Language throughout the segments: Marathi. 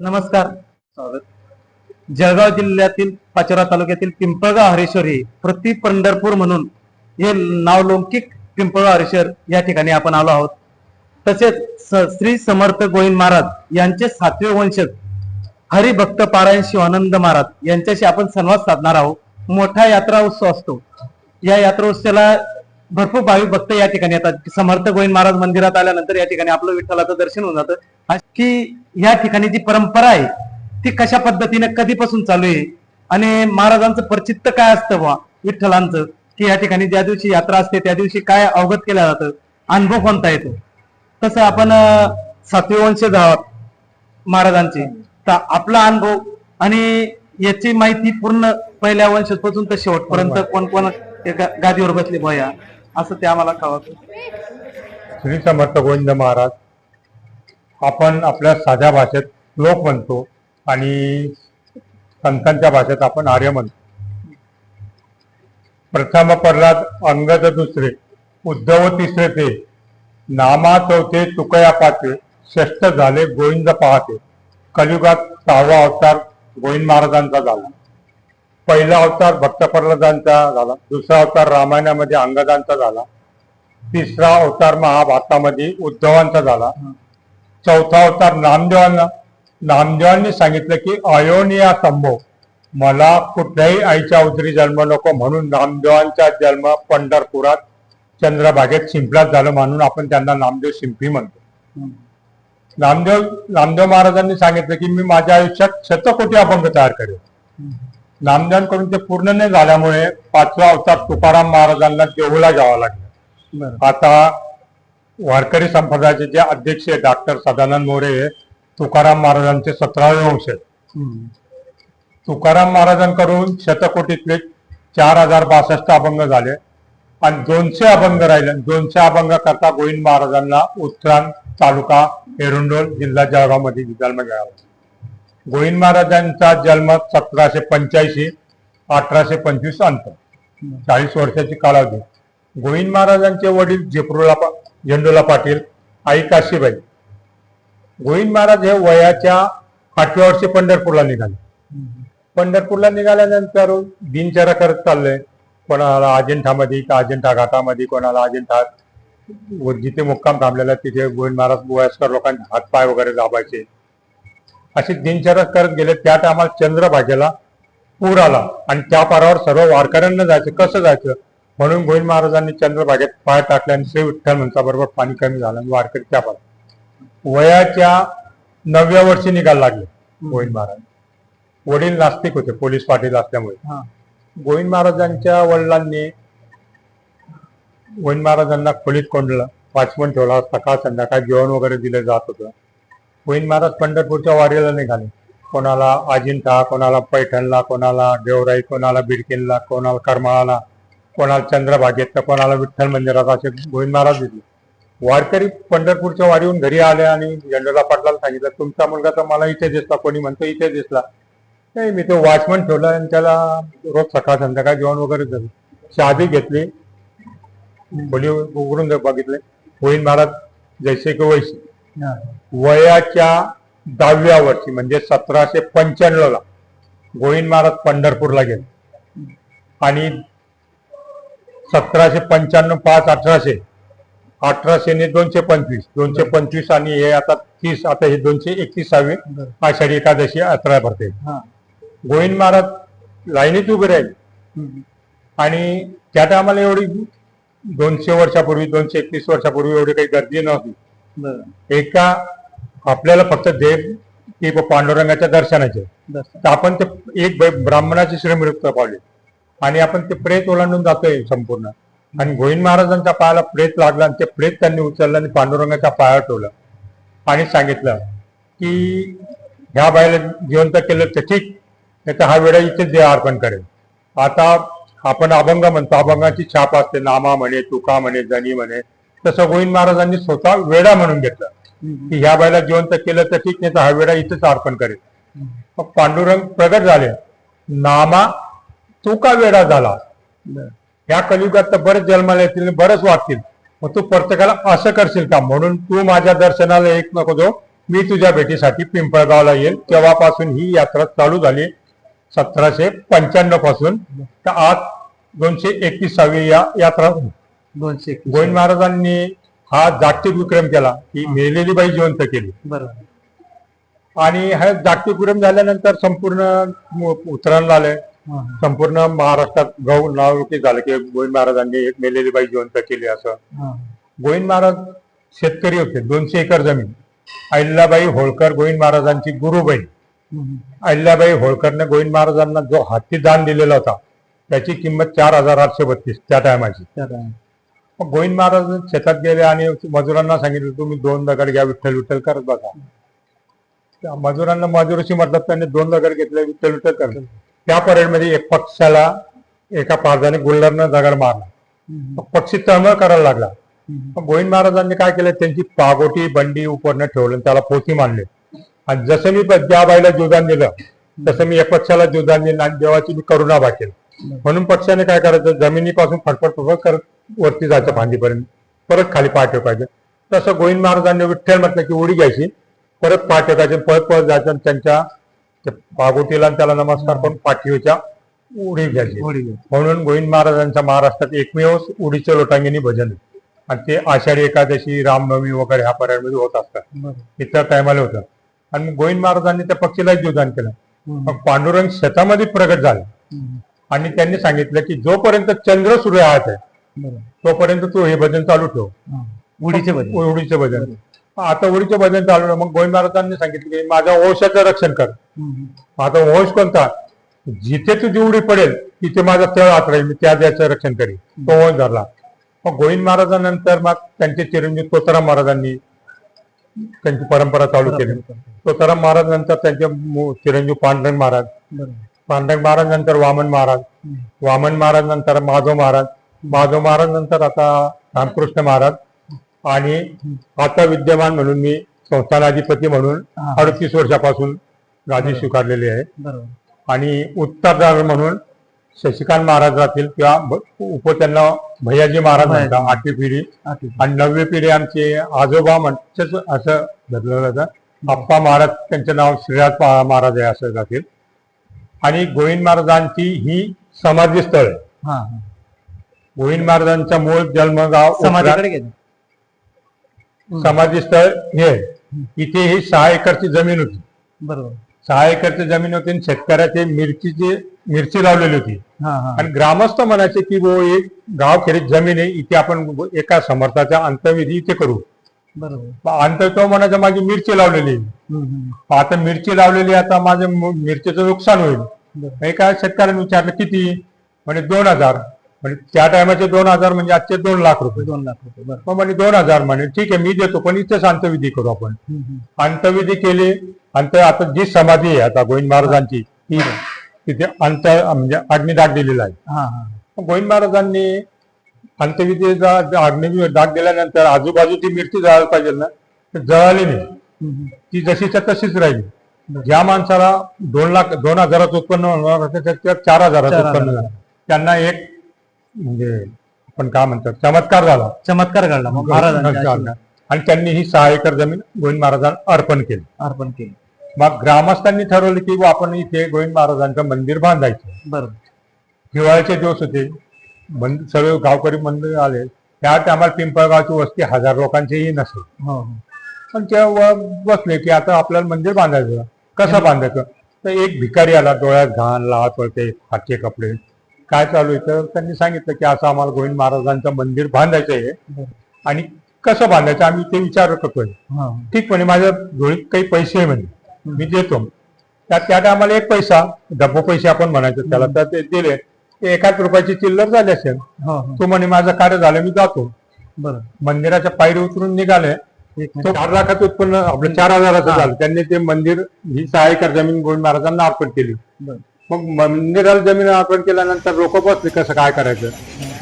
नमस्कार. स्वागत. जळगाव जिल्ह्यातील पाचोरा तालुक्यातील पिंपळगाव हरेश्वर हे प्रति पंढरपूर म्हणून हे नावलौकिक पिंपळगाव हरेश्वर या ठिकाणी आपण आलो आहोत. तसेच श्री समर्थ गोविंद महाराज यांचे सातवे वंशज हरिभक्त पारायण शिवानंद महाराज यांच्याशी आपण संवाद साधणार आहोत. मोठा यात्रा उत्सव असतो. या यात्रा उत्सवाला भरपूर भाविक भक्त या ठिकाणी येतात. समर्थ गोविंद महाराज मंदिरात आल्यानंतर या ठिकाणी आपलं विठ्ठलाचं दर्शन होऊन जातं. की या ठिकाणी जी परंपरा आहे ती कशा पद्धतीने कधीपासून चालू आहे? आणि महाराजांचं प्रचित्त काय असतं बा विठ्ठलांचं? की या ठिकाणी ज्या दिवशी यात्रा असते त्या दिवशी काय अवगत केलं जातं? अनुभव कोणता येतो? तसं आपण सातवे वंशज आहोत महाराजांचे. तर आपला अनुभव आणि याची माहिती पूर्ण पहिल्या वंशजपासून तर शेवटपर्यंत कोण कोण गादीवर बसले भया असं ते आम्हाला कळत श्री समर्थ गोविंद महाराज. आपण आपल्या साध्या भाषेत लोक म्हणतो आणि संतांच्या भाषेत आपण आर्य म्हणतो. प्रथम प्रल्हाद अंगद दुसरे उद्धव तिसरे ते नामा चौथे तुकया पाचवे श्रेष्ठ झाले गोविंद पाहते कलियुगात सहावा अवतार गोविंद महाराजांचा झाला. पहिला अवतार भक्त प्रल्हादांचा झाला. दुसरा अवतार रामायणामध्ये अंगदांचा झाला. तिसरा अवतार महाभारतामध्ये उद्धवांचा झाला. चौथा अवतार नामदेवांना नामदेवांनी सांगितलं की अयोनिया संभव मला कुठल्याही आईच्या उदरी जन्म नको म्हणून नामदेवांचा जन्म पंढरपुरात चंद्रभागेत शिंपल्यात झालं म्हणून आपण त्यांना नामदेव शिंपी म्हणतो. नामदेव नामदेव महाराजांनी सांगितलं की मी माझ्या आयुष्यात शतकोटी अभंग तयार करेन. नामदेवांकडून ते पूर्ण नाही झाल्यामुळे पाचवा अवतार तुकाराम महाराजांना देहूला जावं लागलं. आता वारकरी संप्रदायाचे जे अध्यक्ष आहे डॉक्टर सदानंद मोरे तुकाराम महाराजांचे सतरावे वंश आहेत. तुकाराम महाराजांकडून शतकोटीतले चार हजार बासष्ट अभंग झाले. आणि दोनशे अभंग राहिले. दोनशे अभंग करता गोविंद महाराजांना उत्तरान तालुका एरुंडोल जिल्हा जळगावमध्ये जन्म घ्यावा गोविंद महाराजांचा जन्म सतराशे पंच्याऐंशी अठराशे पंचवीस अंत. चाळीस वर्षाची कालावधी. गोविंद महाराजांचे वडील झेपरुला पा झेंडूला पाटील आई काशीबाई. गोविंद महाराज हे वयाच्या आठव्या वर्षी पंढरपूरला निघाले. पंढरपूरला निघाल्यानंतर दिनचर्या करत चालले. कोणाला अजिंठामध्ये का अजिंठा घाटामध्ये कोणाला अजिंठा व जिथे मुक्काम थांबलेला तिथे गोविंद महाराज वयस्कर लोकांचे हातपाय वगैरे दाबायचे. अशी दिनचर्या करत गेले. त्या टायमाला चंद्रभागेला पूर आला. आणि त्या पारावर सर्व वारकऱ्यांना जायचं कसं जायचं? म्हणून गोविंद महाराजांनी चंद्रभागेत पाय टाकले आणि श्री विठ्ठल म्हणता बरोबर पाणी कमी झालं. आणि वारकरी त्या वयाच्या नवव्या वर्षी निघायला लागले गोविंद महाराज. वडील नास्तिक होते पोलीस पाटील असल्यामुळे. गोविंद महाराजांच्या वडिलांनी गोविंद महाराजांना खोलीत कोंडलं वाचमन ठेवला सकाळ संध्याकाळ जेवण वगैरे दिलं जात होतं. गोविंद महाराज पंढरपूरच्या वारीला निघाले. कोणाला अजिंठा कोणाला पैठणला कोणाला देवराई कोणाला बिडकिनला कोणाला करमाळाला कोणाला चंद्रभागेत तर कोणाला विठ्ठल मंदिरात असे गोविंद महाराज दिसले. वारकरी पंढरपूरच्या वारीहून घरी आले आणि झेंडोला पाटलाला सांगितलं तुमचा मुलगा तर मला इथे दिसला कोणी म्हणतो इथे दिसला. नाही मी तो वॉचमन ठेवला आणि त्याला रोज सकाळ संध्याकाळ जेवण वगैरे झालं चाबी घेतली. खोली उघडून बघितले. गोविंद महाराज जैसे की वैसे. वयाच्या दहाव्या वर्षी म्हणजे सतराशे पंच्याण्णव ला गोविंद महाराज पंढरपूरला गेले. आणि सतराशे पंच्याण्णव पाच अठराशे. अठराशे ने दोनशे पंचवीस. दोनशे पंचवीस आणि हे आता तीस आता हे दोनशे एकतीसावे आषाढी एकादशी यात्रा भरते. गोविंद महाराज लाईनीत उभे राहिले. आणि त्या टायमाला एवढी दोनशे वर्षापूर्वी दोनशे एकतीस वर्षापूर्वी एवढी काही गर्दी नव्हती. एका आपल्याला फक्त देव की पांडुरंगाच्या दर्शनाचे. तर आपण ते एक ब्राह्मणाची श्रीमृत पावली. आणि आपण ते प्रेत ओलांडून जातोय संपूर्ण. आणि गोविंद महाराजांच्या पायाला प्रेत लागला आणि ते प्रेत त्यांनी उचललं आणि पांडुरंगाच्या पायावर ठेवलं. आणि सांगितलं की ह्या बाईला जिवंत केलं तर ठीक नाही तर हा वेळा इथेच देह अर्पण करेल. आता आपण अभंग म्हणतो अभंगाची छाप असते नामा म्हणे तुका म्हणे जनी म्हणे. तसं गोविंद महाराजांनी स्वतः वेडा म्हणून घेतलं. की ह्या बाईला जिवंत केलं तर ठीक नाही तर हा वेळा इथेच अर्पण करेल. मग पांडुरंग प्रगट झाले. नामा तू का वेडा झाला? ह्या कलियुगात तर बरेच जन्माला येतील बरेच वाटतील मग तू प्रत्येकाला असं करशील का? म्हणून तू माझ्या दर्शनाला एक नको जो मी तुझ्या भेटीसाठी पिंपळगावला येईल. तेव्हापासून ही यात्रा चालू झाली सतराशे पंच्याण्णवपासून. तर आज दोनशे एकविसावी या यात्रा. दोनशे. गोविंद महाराजांनी हा जागतिक विक्रम केला की मेलेली बाई जिवंत केली. बरोबर. आणि हा जागतिक विक्रम झाल्यानंतर संपूर्ण उतरण झालंय. संपूर्ण महाराष्ट्रात गौ नावलौकिक झालं की गोविंद महाराजांनी एक मेलेली बाई जिवंत केली असं. गोविंद महाराज शेतकरी होते दोनशे एकर जमीन. अहिल्याबाई होळकर गोविंद महाराजांची गुरुबाई. अहिल्याबाई होळकरने गोविंद महाराजांना जो हाती दान दिलेला होता त्याची किंमत चार हजार आठशे बत्तीस त्या टायमाची. गोविंद महाराज शेतात गेले आणि मजुरांना सांगितलं तुम्ही दोन दगड घ्या विठ्ठल विठ्ठल करत बघा मजुरांना मजुराशी मतलब त्यांनी दोन दगड घेतले विठ्ठल विठ्ठल करत त्या परेडमध्ये एक पक्षाला एका पाजाने गुल्लरनं दगड मारला. पक्षी तळमळ करायला लागला. गोविंद महाराजांनी काय केलं? त्यांची पागोटी बंडी उपरनं ठेवलं त्याला पोथी मानले आणि जसं मी ज्या बाईला जोदान दिलं तसं मी एक पक्षाला जोदान दिलं आणि देवाची मी करुणा वाटेल म्हणून पक्षाने काय करायचं? जमिनीपासून फटफट फटफट करत वरती जायचं फांदीपर्यंत परत खाली पाय ठेवायचं. तसं गोविंद महाराजांनी विठ्ठल म्हटलं की उडी घ्यायची. परत पाय ठेवायचे परत परत जायचं आणि त्यांच्या पागोटीला त्याला नमस्कार करून पाठीवच्या उडी घ्यायची. म्हणून गोविंद महाराजांच्या महाराष्ट्रात एकमेव उडीचे लोटांगिनी भजन. आणि ते आषाढी एकादशी रामनवमी वगैरे ह्या पर्यामध्ये होत असतात. इतर टायमाला होतं आणि गोविंद महाराजांनी त्या पक्षीला योगदान केलं. मग पांडुरंग शेतामध्ये प्रगट झाले. आणि त्यांनी सांगितलं की जोपर्यंत चंद्र सूर्य आहात आहे. तोपर्यंत तू हे भजन चालू ठेव. उडीचे भजन उडीचे भजन आता उडीचे भजन चालू ठेव. मग गोविंद महाराजांनी सांगितलं की माझ्या वंशाचं रक्षण कर. माझा वंश कोणता? जिथे तुझी उडी पडेल तिथे माझा तळ राहील मी त्या द्याचं रक्षण करीन. तो वंश धरला. मग गोविंद महाराजांनंतर मग त्यांचे चिरंजीव तोताराम महाराजांनी त्यांची परंपरा चालू केली. तोताराम महाराज नंतर त्यांचे चिरंजीव पांडुरंग महाराज. पांडुरंग महाराज नंतर वामन महाराज. वामन महाराज नंतर माधव महाराज. माधव महाराज नंतर आता रामकृष्ण महाराज. आणि आता विद्यमान म्हणून मी संस्थानाधिपती म्हणून. अडतीस वर्षापासून गादी स्वीकारलेली आहे आणि उत्तरदार म्हणून शशिकांत महाराज राहतील किंवा उप त्यांना भैयाजी महाराज. म्हणतात आठवी पिढी. आणि नववी पिढी आमचे आजोबा म्हणजेच असं धरलं जातं आप्पा महाराज त्यांचं नाव श्रीराज महाराज आहे असं जातील आणि गोविंद महाराजांची ही समाधी स्थळ आहे. गोविंद महाराजांचा मूळ जन्मगाव गेले समाधी स्थळ हे. इथे ही सहा एकरची जमीन होती. बरोबर. सहा एकरची जमीन होती आणि शेतकऱ्याचे मिरचीची मिरची लावलेली होती. आणि ग्रामस्थ म्हणायचे की वो एक गाव खेरीत जमीन आहे इथे आपण एका समर्थाचा अंतविधी इथे करू. बरोबर. अंत तो म्हणायचा माझी मिरची लावलेली. आता मिरची लावलेली आता माझं मु- मिरचीचं नुकसान होईल. एका शेतकऱ्याने विचारलं किती? म्हणे दोन हजार. म्हणजे त्या टायमाचे दोन हजार म्हणजे आजचे दोन लाख रुपये. दोन लाख रुपये मग म्हणे दोन हजार म्हणे. ठीक आहे मी देतो पण इथेच अंतविधी करू आपण. अंतविधी केली अंत आता जी समाधी आहे आता गोविंद महाराजांची ती तिथे अंत म्हणजे अग्नी डाग दिलेला आहे. गोविंद महाराजांनी अंतविधीचा अग्नी डाग दिल्यानंतर आजूबाजूची मिरची जळायला पाहिजे ना जळाली नाही. ती जशीच्या तशीच राहिली. ज्या माणसाला दोन लाख दोन हजाराचं उत्पन्न होणार होतं त्या- त्या चार हजाराचं उत्पन्न. झालं. त्यांना एक म्हणजे आपण काय म्हणतात चमत्कार झाला. चमत्कार घडला. मग महाराजांच्या आशीर्वाद. आणि त्यांनी ही सहा एकर जमीन गोविंद महाराजांना अर्पण केली. अर्पण केले. मग ग्रामस्थांनी ठरवलं की बुवा आपण इथे गोविंद महाराजांचं मंदिर बांधायचं. बरोबर हिवाळ्याचे दिवस होते. मंद- सर्व गावकरी मंदिर आले. त्या टायमाला पिंपळगावची वस्ती हजार लोकांचीही नसेल. हो हो. पण तेव्हा बसले की आता आपल्याला मंदिर बांधायचं. कसं बांधायचं? तर एक भिकारी आला डोळ्यात घाण लाल पडते फाटके कपडे. काय चालू आहे? तर त्यांनी सांगितलं की असं आम्हाला गोविंद महाराजांचं मंदिर बांधायचं आहे. आणि कसं बांधायचं आम्ही ते विचार करतोय. ठीक म्हणे माझ्या डोळीत काही पैसे आहे म्हणे. मी देतो. त्या त्या टायमाला एक पैसा डब्बो पैसे आपण म्हणायचं त्याला तर ते दिले. ते एकाच रुपयाची चिल्लर झाली असेल तो म्हणे माझं कार्य झालं मी जातो. मंदिराच्या पायरी उतरून निघाले. तो चार लाखाचं उत्पन्न आपलं चार हजाराचं झालं. त्यांनी ते मंदिर ही सहा एकर जमीन गोविंद महाराजांना अर्पण केली. मग मंदिराला जमीन अर्पण केल्यानंतर लोक बसले कसं काय करायचं?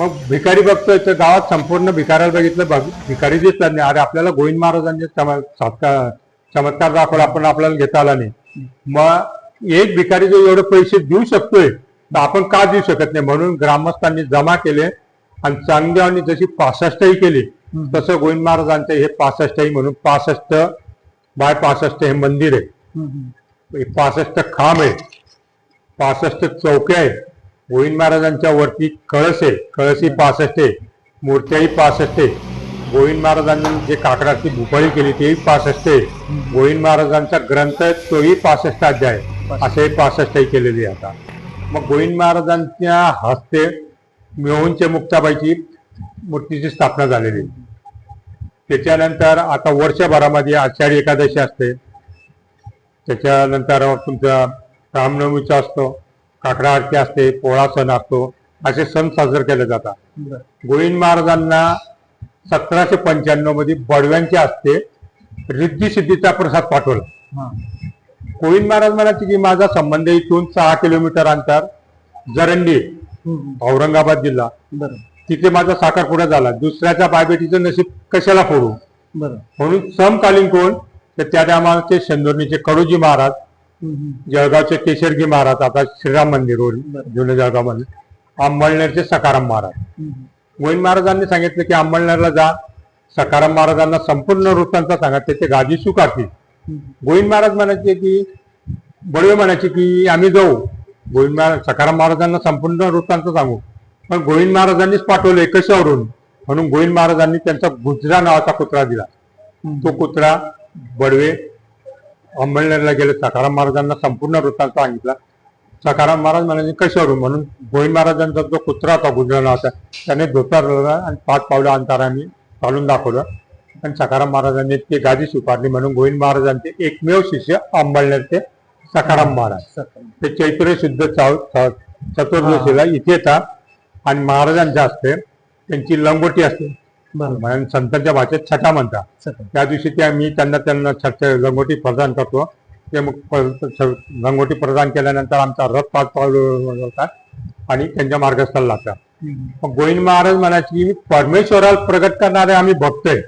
मग भिकारी बघतोय तर गावात संपूर्ण भिकाऱ्याला बघितलं बघ- भिकारी दिसतात नाही. अरे आपल्याला गोविंद महाराजांचे चम- सातका- चमत्कार दाखवला आपण आपल्याला घेता आला नाही. मग एक भिकारी जो एवढे पैसे देऊ शकतोय तर आपण का देऊ शकत नाही? म्हणून ग्रामस्थांनी जमा केले आणि चांगदेवानी जशी पासष्टही केली तसं गोविंद महाराजांचे हे पासष्टही म्हणून पासष्ट बाय पासष्ट हे मंदिर आहे. पासष्ट खांब आहे. पासष्ट चौक्या आहे गोविंद महाराजांच्या वरती कळस आहे. कळसी पासष्ट आहे. मूर्त्याही पासष्ट आहे. गोविंद महाराजांनी जे काकडाची भुपाळी केली तेही पासष्ट आहे. गोविंद महाराजांचा ग्रंथ आहे तोही पासष्ट अध्याय आहे. असे पासष्टही केलेली आहे आता. मग गोविंद महाराजांच्या हस्ते मिळवूनचे मुक्ताबाईची मूर्तीची स्थापना झालेली त्याच्यानंतर आता वर्षभरामध्ये आषाढी एकादशी असते. त्याच्यानंतर तुमचं रामनवमीचा असतो काकडा आरती असते पोळा सण असतो असे सण साजरे केले जातात. गोविंद महाराजांना सतराशे पंच्याण्णवमध्ये बडव्यांचे असते रिद्धी सिद्धीचा प्रसाद पाठवला. गोविंद महाराज म्हणायचे की माझा संबंध इथून सहा किलोमीटर अंतर जरंडी. औरंगाबाद जिल्हा तिथे माझा साखरपुडा झाला दुसऱ्याच्या पायपेटीचं नशीब कशाला फोडू म्हणून समकालीन कोण तर त्या टायमाचे शंदोर्णीचे कडूजी महाराज. जळगावचे केशरगी महाराज आता श्रीराम मंदिर. जुने जळगावमध्ये अंमळनेरचे सकाराम महाराज. गोविंद महाराजांनी सांगितलं की अंमळनेरला जा. सकाराम महाराजांना संपूर्ण वृत्तांचा सांगा. ते ते गादी स्वीकारतील. गोविंद महाराज म्हणायचे की बडवे म्हणायचे की आम्ही जाऊ. गोविंद महाराज सकाराम महाराजांना संपूर्ण वृत्तांत सांगू. पण गोविंद महाराजांनीच पाठवले कशावरून म्हणून गोविंद महाराजांनी त्यांचा गुजरा नावाचा कुत्रा दिला. तो कुत्रा बडवे अंमळनेरला गेले सकाराम महाराजांना संपूर्ण वृत्तांत सांगितला. सकाराम महाराज म्हणाले कशावरून? म्हणून गोविंद महाराजांचा जो कुत्रा होता गुजरा नावाचा त्याने धोतारला आणि पाच पावलं अंतराने चालून दाखवलं. आणि सकाराम महाराजांनी ती गादी स्वीकारली म्हणून गोविंद महाराजांचे एकमेव शिष्य अंबळनेरचे सकाराम महाराज. ते चैत्र शुद्ध चतुर्दशीला इथे येतात आणि महाराजांच्या हस्ते त्यांची लंगोटी असते. बरं म्हणून संतांच्या भाषेत छटा म्हणतात. त्या दिवशी ते आम्ही त्यांना त्यांना छट लंगोटी प्रदान करतो ते मग प- छ- लंगोटी प्रदान केल्यानंतर आमचा रथ पाच पावलं होतात आणि त्यांच्या मार्गस्थाला लागतात हम्म. मग गोविंद महाराज म्हणायचे की परमेश्वराला प्रगट करणारे आम्ही भक्त आहे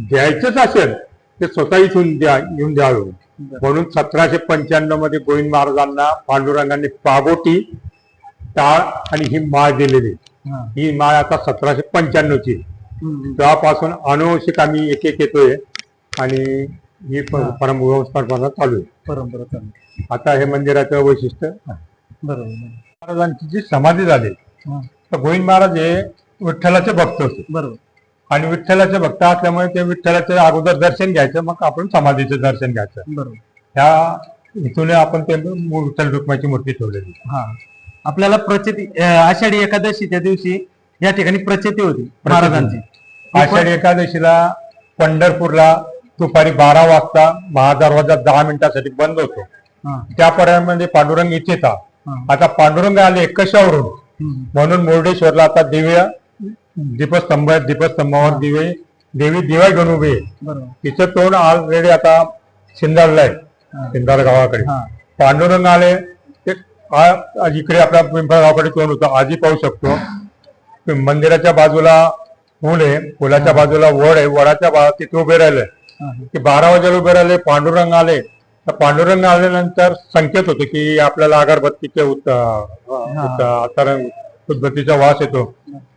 द्यायचंच असेल ते स्वतः इथून द्या येऊन द्यावे. म्हणून सतराशे पंच्याण्णवमध्ये गोविंद महाराजांना पांडुरंगांनी पागोटी टाळ आणि ही माळ दिलेली हा. ही माळ आता सतराशे पंच्याण्णवची हम्म. तेव्हापासून अनुवंशिक आम्ही एक एक येतोय आणि ही हा. परंपरा चालू आहे. परंपरा चालू आता हे मंदिराचं वैशिष्ट्य आहे. बरोबर महाराजांची जी समाधी झाली हा. तर गोविंद महाराज हे विठ्ठलाचे भक्त होते. बरोबर. आणि विठ्ठलाचे भक्त असल्यामुळे ते विठ्ठलाचे अगोदर दर्शन घ्यायचं मग आपण समाधीचं दर्शन घ्यायचं. बरोबर. ह्या इथून आपण ते मू- विठ्ठल रुक्माची मूर्ती ठेवलेली. हा. आपल्याला प्रचिती अं, आषाढी एकादशीच्या दिवशी या ठिकाणी प्रचिती होती महाराजांची आषाढी एकादशीला पंढरपूरला दुपारी बारा वाजता महादरवाजा दहा मिनिटासाठी बंद होतो. त्या पर्यायामध्ये पांडुरंग हा. आता पांडुरंग आले कशावरून. म्हणून मुर्डेश्वरला आता दिव्य दीपस्तंभ. दीपस्तंभावर दिवे देवी दिवा घेऊन उभी आहे तिचं तोंड ऑलरेडी आता शिंदाडलं आहे. शिंदाड गावाकडे. पांडुरंग आले ते इकडे आपल्या पिंपळ गावाकडे तोंड होतं आजही पाहू शकतो मंदिराच्या बाजूला फुल आहे फुलाच्या बाजूला वड आहे वडाच्या बा तिथे उभे राहिले. ते बारा वाजेला उभे राहिले पांडुरंग आले तर पांडुरंग आल्यानंतर संकेत होतो की आपल्याला अगरबत्तीचे उदबत्तीचा वास येतो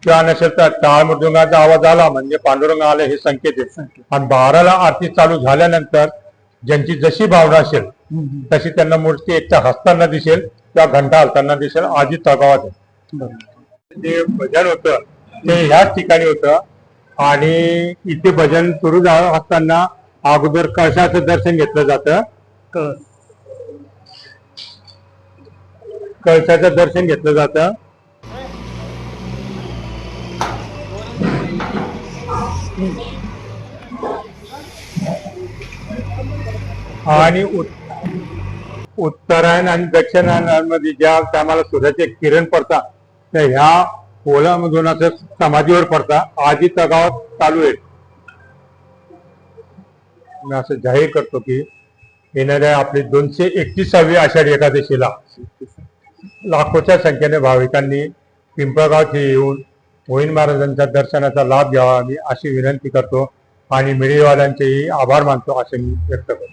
किंवा नसेल तर टाळ मृदुंगाचा आवाज आला म्हणजे पांडुरंग आले हे संकेत आहे. आणि बाराला आरती चालू झाल्यानंतर ज्यांची जशी भावना असेल. तशी त्यांना मूर्ती एकटा हसताना दिसेल किंवा घंटा हलताना दिसेल आधी तगावात आहे. जे भजन होतं ते ह्याच ठिकाणी होतं. आणि इथे भजन सुरू असताना अगोदर कळशाचं दर्शन घेतलं जातं. कळशाचं दर्शन घेतलं जातं. आणि उत- उत्तरायण आणि दक्षिणायनमध्ये ज्या टायमाला सूर्याचे किरण पडतात तर ह्या पोलामधून समाधीवर पडता. आधी तगाव चालू आहे. मी असं जाहीर करतो की येणाऱ्या आपली दोनशे एकतीसावी आषाढी एकादशीला लाखोच्या संख्येने भाविकांनी पिंपळगावचे येऊन मोहीन महाराजांच्या दर्शनाचा लाभ घ्यावा. मी अशी विनंती करतो आणि मीडियावाल्यांचेही आभार मानतो असे मी व्यक्त करतो.